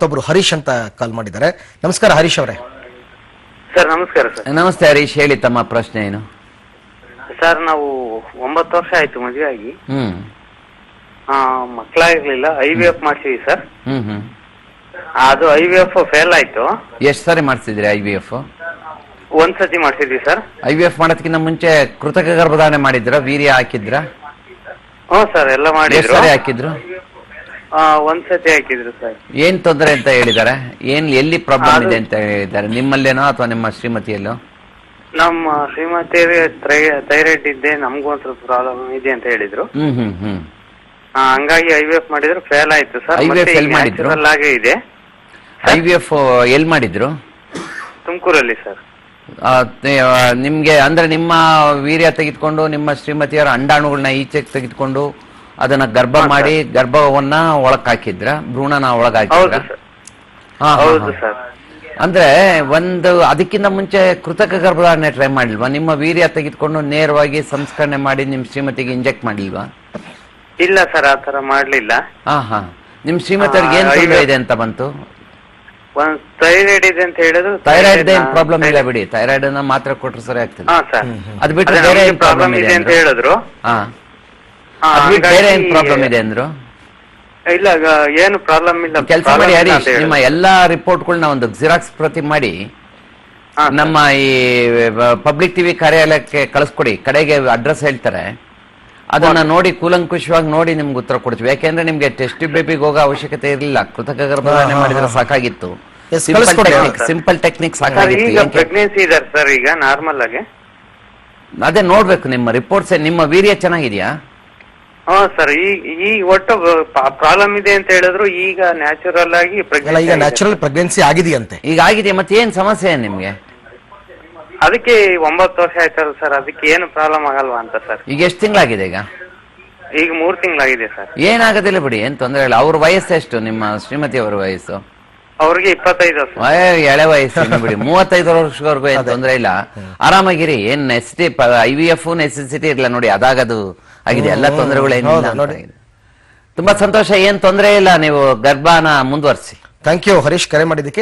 ಮತ್ತೊಬ್ರು ಹರೀಶ್ ಅಂತ ಕಾಲ್ ಮಾಡಿದ್ದಾರೆ. ನಮಸ್ಕಾರ ಹರೀಶ್ ಅವರೇ. ಸರ್ ನಮಸ್ಕಾರ ಸರ್. ನಮಸ್ತೆ ಹರೀಶ್ ಹೇಳಿ ತಮ್ಮ ಪ್ರಶ್ನೆ ಏನು? ಸರ್ ನಾವು ಒಂಬತ್ತು ವರ್ಷ ಆಯ್ತು ಮದುವೆ ಆಗಿ. ಹ್ಮ್. ಆ, ಮಕ್ಕಳಾಗಿರ್ಲಿಲ್ಲ ಐ ವಿ ಎಫ್ ಮಾಡ್ಸಿದ್ವಿ ಸರ್. ಹ್ಮ್ ಹ್ಮ್. ಅದು ಐ ವಿ ಎಫ್ ಫೇಲ್ ಆಯ್ತು. ಎಷ್ಟು ಸಾರಿ ಮಾಡಿಸಿದ್ರಿ ಐ ವಿ ಎಫ್ ಒಂದ್ ಸತಿ ಮಾಡ್ಸಿದ್ವಿ ಸರ್. ಐ ವಿ ಎಫ್ ಮಾಡೋದಕ್ಕಿಂತ ಮುಂಚೆ ಕೃತಕ ಗರ್ಭಧಾರಣೆ ಮಾಡಿದ್ರ? ವೀರ್ಯ ಹಾಕಿದ್ರ? ಹ್ಞೂ ಸರ್ ಎಲ್ಲ ಎಷ್ಟು ಮಾಡಿದ್ರು ಸಾರಿ ಹಾಕಿದ್ರು? ಆ, ಒಂದ್ ಸತಿ ಹಾಕಿದ್ರು ಸರ್. ಏನ್ ತೊಂದರೆ ಅಂತ ಹೇಳಿದಾರೆ? ಏನ್ ಎಲ್ಲಿ ಪ್ರಾಬ್ಲಮ್ ಇದೆ ಅಂತ ಹೇಳಿದ್ದಾರೆ ನಿಮ್ಮಲ್ಲೇನೋ ಅಥವಾ ನಿಮ್ಮ ಶ್ರೀಮತಿಯಲ್ಲೋ? ನಮ್ಮ ಶ್ರೀಮತಿ ಥೈರಾಯ್ಡ್ ಇದ್ದೆ ನಮಗೂ ಒಂದ್ ಸ್ವಲ್ಪ ಪ್ರಾಬ್ಲಮ್ ಇದೆ ಅಂತ ಹೇಳಿದ್ರು. ಹ್ಮ್ ಹ್ಮ್ ಹ್ಮ್. ಆ, ಹಂಗಾಗಿ ಐ ವಿ ಎಫ್ ಮಾಡಿದ್ರು ಫೇಲ್ ಆಯ್ತು ಸರ್. ಐವಿಎಫ್ ಎಲ್ಲಿ ಮಾಡಿದ್ರು? ಆಗೇ ಇದೆ. ಐವಿಎಫ್ ವಿ ಎಫ್ ಎಲ್ ಮಾಡಿದ್ರು? ತುಮಕೂರಲ್ಲಿ ಸರ್. ಆ, ತೆ- ಆ, ನಿಮ್ಗೆ ಅಂದ್ರೆ ನಿಮ್ಮ ವೀರ್ಯ ತೆಗೆದುಕೊಂಡು ನಿಮ್ಮ ಶ್ರೀಮತಿಯವರ ಅಂಡಾಣುಗಳನ್ನ ಈಚೆಗೆ ತೆಗೆದುಕೊಂಡು ಅದನ್ನ ಗರ್ಭ ಮಾಡಿ ಗರ್ಭವನ್ನ ಒಳಕ್ ಹಾಕಿದ್ರ ಭ್ರೂಣನ ಒಳಗ್ ಹಾಕಿದ್ರ ಹೌದು ಸರ್. ಅಂದ್ರೆ ಒಂದು ಅದಕ್ಕಿಂತ ಮುಂಚೆ ಕೃತಕ ಗರ್ಭಧಾರಣೆ ಟ್ರೈ ಮಾಡಿಲ್ವಾ? ನಿಮ್ಮ ವೀರ್ಯ ತೆಗೆದುಕೊಂಡು ನೇರವಾಗಿ ಸಂಸ್ಕರಣೆ ಮಾಡಿ ನಿಮ್ ಶ್ರೀಮತಿಗೆ ಇಂಜೆಕ್ಟ್ ಮಾಡಿಲ್ವಾ? ಇಲ್ಲ ಸರ್ ಆ ತರ ಮಾಡ್ಲಿಲ್ಲ. ಹಾ ಹಾ. ನಿಮ್ ಶ್ರೀಮತಿಯವ್ರಿಗೆ ಏನ್ ತೊಂದರೆ ಇದೆ ಅಂತ ಬಂತು? ಒಂದ್ ಥೈರಾಯ್ಡ್ ಇದೆ ಅಂತ ಹೇಳಿದ್ರು. ಥೈರಾಯ್ಡ್ ಏನ್ ಪ್ರಾಬ್ಲಮ್ ಇಲ್ಲ ಬಿಡಿ. ಥೈರಾಯ್ಡ್ ಅನ್ನ ಮಾತ್ರ ಕೊಟ್ರೆ ಸರಿ ಆಗ್ತದೆ. ಅದ್ ಬೇರೆ ಪ್ರಾಬ್ಲಮ್ ಇದೆ ಅಂತ ಹೇಳಿದ್ರು. ಹಾ. ಬಿಟ್ಟು ಬೇರೆ ಏನ್ ಪ್ರಾಬ್ಲಮ್ ಇದೆ ಅಂದ್ರು? ಇಲ್ಲ ಏನು ಪ್ರಾಬ್ಲಮ್ ಇಲ್ಲ ಕೆಲಸ ಮಾಡಿ ಹರೀಶ್ ನಿಮ್ಮ ಎಲ್ಲಾ ರಿಪೋರ್ಟ್ಗಳನ್ನ ಒಂದು ಜಿರಾಕ್ಸ್ ಪ್ರತಿ ಮಾಡಿ ನಮ್ಮ ಈ ಪಬ್ಲಿಕ್ ಟಿವಿ ಕಾರ್ಯಾಲಯಕ್ಕೆ ಕಳಿಸ್ಕೊಡಿ ಕಡೆಗೆ ಅಡ್ರೆಸ್ ಹೇಳ್ತಾರೆ. ಅದನ್ನ ನೋಡಿ ಕೂಲಂಕುಷವಾಗಿ ನೋಡಿ ನಿಮ್ಗೆ ಉತ್ತರ ಕೊಡ್ತೀವಿ. ಯಾಕೆಂದ್ರೆ ನಿಮ್ಗೆ ಟೆಸ್ಟ್ ಬೇಬಿಗೆ ಹೋಗೋ ಅವಶ್ಯಕತೆ ಇರಲಿಲ್ಲ. ಕೃತಕ ಗರ್ಭಧಾರಣೆ ಮಾಡಿದ್ರೆ ಸಾಕಾಗಿತ್ತು. ಸಿಂಪಲ್ ಕಳಿಸ್ಕೊಡಿ. ಟೆಕ್ನಿಕ್ ಸಾಕಾಗಿತ್ತು. ಪ್ರೆಗ್ನೆನ್ಸಿ ಇದಾರೆ ಸರ್ ಈಗ ನಾರ್ಮಲ್ ಆಗಿ. ಅದೇ ನೋಡ್ಬೇಕು ನಿಮ್ಮ ರಿಪೋರ್ಟ್ಸ್ ನಿಮ್ಮ ವೀರ್ಯ ಚೆನ್ನಾಗಿದ್ಯಾ? ಹಾ ಸರ್ ಈ ಈ ಒಟ್ಟು ಪ್ರಾಬ್ಲಮ್ ಇದೆ ಅಂತ ಹೇಳಿದ್ರು ಈಗ ನ್ಯಾಚುರಲ್ ಆಗಿ ಅಲ್ಲ ಈಗ. ನ್ಯಾಚುರಲ್ ಪ್ರೆಗ್ನೆನ್ಸಿ ಆಗಿದೆಯಂತೆ. ಈಗ ಆಗಿದೆ ಮತ್ತೆ ಏನ್ ಸಮಸ್ಯೆ ಏನ್ ನಿಮ್ಗೆ? ಅದಕ್ಕೆ ಒಂಬತ್ತು ವರ್ಷ ಆಯ್ತಲ್ಲ ಸರ್ ಅದಕ್ಕೆ ಏನು ಪ್ರಾಬ್ಲಮ್ ಆಗಲ್ವಾ ಅಂತ ಸರ್ ಈಗ ಎಷ್ಟು ತಿಂಗಳಾಗಿದೆ ಈಗ? ಈಗ ಮೂರ್ ತಿಂಗಳಾಗಿದೆ ಸರ್ ಏನಾಗೋದಿಲ್ಲ ಬಿಡಿ ಏನ್ ತೊಂದರೆ ಇಲ್ಲ. ಅವ್ರ ವಯಸ್ಸು ಎಷ್ಟು? ನಿಮ್ಮ ಶ್ರೀಮತಿ ಅವರ ವಯಸ್ಸು? ಅವ್ರಿಗೆ ಇಪ್ಪತ್ತೈದು ವರ್ಷ ಏ, ಎಳೆ ವಯಸ್ಸು ಇನ್ನು ಬಿಡಿ. ಮೂವತ್ತೈದು ವರ್ಷವರೆಗೂ ಏನ್ ತೊಂದರೆ ಇಲ್ಲ. ಆರಾಮಾಗಿರಿ. ಏನ್ necessity I V F necessity ಇರಲ್ಲ ನೋಡಿ ಅದಾಗದು ಆಗಿದೆ ಎಲ್ಲ ತೊಂದರೆಗಳು ನೋಡಿ. ತುಂಬಾ ಸಂತೋಷ ಏನ್ ತೊಂದರೆ ಇಲ್ಲ ನೀವು ಗರ್ಭಾನ ಮುಂದುವರಿಸಿ. ಥ್ಯಾಂಕ್ ಯು ಹರೀಶ್ ಕರೆ ಮಾಡಿದ್ದಕ್ಕೆ.